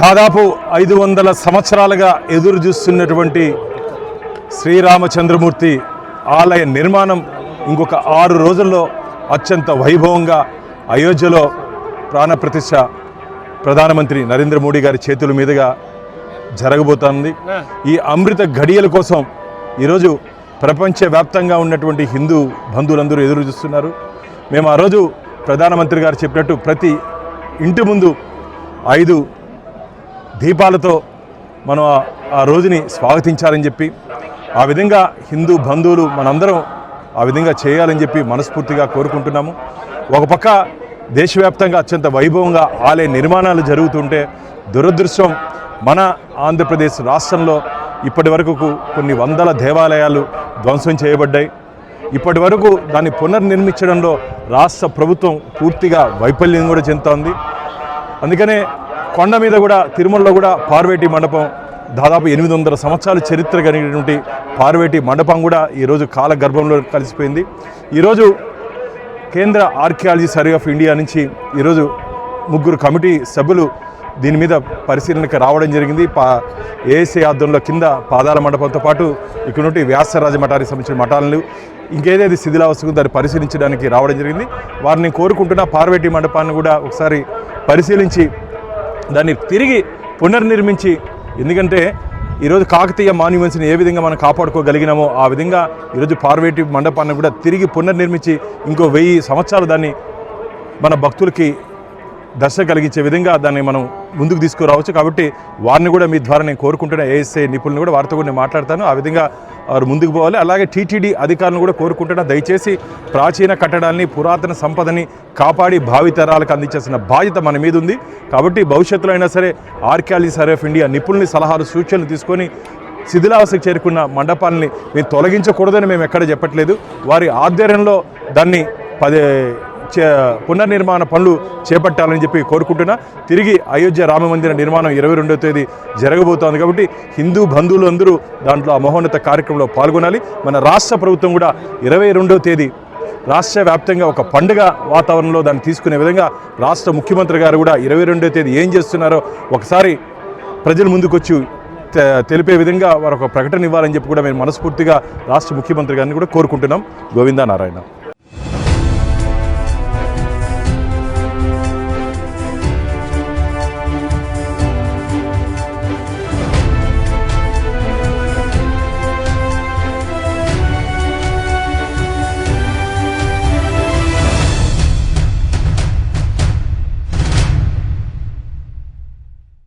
దాదాపు ఐదు వందల సంవత్సరాలుగా ఎదురు చూస్తున్నటువంటి శ్రీరామచంద్రమూర్తి ఆలయ నిర్మాణం ఇంకొక ఆరు రోజుల్లో అత్యంత వైభవంగా అయోధ్యలో ప్రాణప్రతిష్ఠ ప్రధానమంత్రి నరేంద్ర మోడీ గారి చేతుల మీదుగా జరగబోతోంది. ఈ అమృత ఘడియల కోసం ఈరోజు ప్రపంచవ్యాప్తంగా ఉన్నటువంటి హిందూ బంధువులందరూ ఎదురు చూస్తున్నారు. మేము ఆ రోజు ప్రధానమంత్రి గారు చెప్పినట్టు ప్రతి ఇంటి ముందు ఐదు దీపాలతో మనం ఆ- రోజుని స్వాగతించాలని చెప్పి ఆ విధంగా హిందూ బంధువులు మనందరం ఆ విధంగా చేయాలని చెప్పి మనస్ఫూర్తిగా కోరుకుంటున్నాము. ఒక పక్క దేశవ్యాప్తంగా అత్యంత వైభవంగా ఆలయ నిర్మాణాలు జరుగుతుంటే దురదృష్టం మన ఆంధ్రప్రదేశ్ రాష్ట్రంలో ఇప్పటి వరకు కొన్ని వందల దేవాలయాలు ధ్వంసం చేయబడ్డాయి. ఇప్పటి వరకు దాన్ని పునర్నిర్మించడంలో రాష్ట్ర ప్రభుత్వం పూర్తిగా వైఫల్యం కూడా చెందుతోంది. అందుకనే కొండ మీద కూడా తిరుమలలో కూడా పార్వేటి మండపం దాదాపు ఎనిమిది వందల సంవత్సరాల చరిత్ర కలిగినటువంటి పార్వేటి మండపం కూడా ఈరోజు కాల గర్భంలో కలిసిపోయింది. ఈరోజు కేంద్ర ఆర్కియాలజీ సర్వే ఆఫ్ ఇండియా నుంచి ఈరోజు ముగ్గురు కమిటీ సభ్యులు దీని మీద పరిశీలనకు రావడం జరిగింది. పా ఏసీ ఆధ్వర్యంలో కింద పాదాల మండపంతో పాటు ఇక్కడ నుండి వ్యాసరాజ మఠానికి సంబంధించిన మఠాలను ఇంకేదైతే శిథిలావస్థకు దాన్ని పరిశీలించడానికి రావడం జరిగింది. వారిని కోరుకుంటున్న పార్వేటి మండపాన్ని కూడా ఒకసారి పరిశీలించి దాన్ని తిరిగి పునర్నిర్మించి ఎందుకంటే ఈరోజు కాకతీయ మాన్యుమెంట్స్ని ఏ విధంగా మనం కాపాడుకోగలిగినామో ఆ విధంగా ఈరోజు పార్వేటి మండపాన్ని కూడా తిరిగి పునర్నిర్మించి ఇంకో వెయ్యి సంవత్సరాలు దాన్ని మన భక్తులకి దశ కలిగించే విధంగా దాన్ని మనం ముందుకు తీసుకురావచ్చు. కాబట్టి వారిని కూడా మీ ద్వారా నేను కోరుకుంటున్న ఏఎస్ఐ నిపుణులను కూడా వారితో కూడా నేను మాట్లాడతాను. ఆ విధంగా వారు ముందుకు పోవాలి. అలాగే టీటీడీ అధికారులను కూడా కోరుకుంటున్నా దయచేసి ప్రాచీన కట్టడాల్ని పురాతన సంపదని కాపాడి భావితరాలకు అందించాల్సిన బాధ్యత మన మీద ఉంది. కాబట్టి భవిష్యత్తులో అయినా సరే ఆర్కియాలజీ సర్వే ఆఫ్ ఇండియా నిపుణుల్ని సలహాలు సూచనలు తీసుకొని శిథిలావస్థకు చేరుకున్న మండపాలని మేము తొలగించకూడదని మేము ఎక్కడ చెప్పట్లేదు. వారి ఆధ్వర్యంలో దాన్ని పదే పునర్నిర్మాణ పనులు చేపట్టాలని చెప్పి కోరుకుంటున్నా. తిరిగి అయోధ్య రామ మందిర నిర్మాణం ఇరవై రెండవ తేదీ జరగబోతోంది కాబట్టి హిందూ బంధువులు అందరూ దాంట్లో ఆ మహోన్నత కార్యక్రమంలో పాల్గొనాలి. మన రాష్ట్ర ప్రభుత్వం కూడా ఇరవై రెండవ తేదీ రాష్ట్ర వ్యాప్తంగా ఒక పండుగ వాతావరణంలో దాన్ని తీసుకునే విధంగా రాష్ట్ర ముఖ్యమంత్రి గారు కూడా ఇరవై రెండవ తేదీ ఏం చేస్తున్నారో ఒకసారి ప్రజల ముందుకొచ్చి తె- తెలిపే విధంగా వారు ఒక ప్రకటన ఇవ్వాలని చెప్పి కూడా మేము మనస్ఫూర్తిగా రాష్ట్ర ముఖ్యమంత్రి గారిని కూడా కోరుకుంటున్నాం. గోవిందా నారాయణ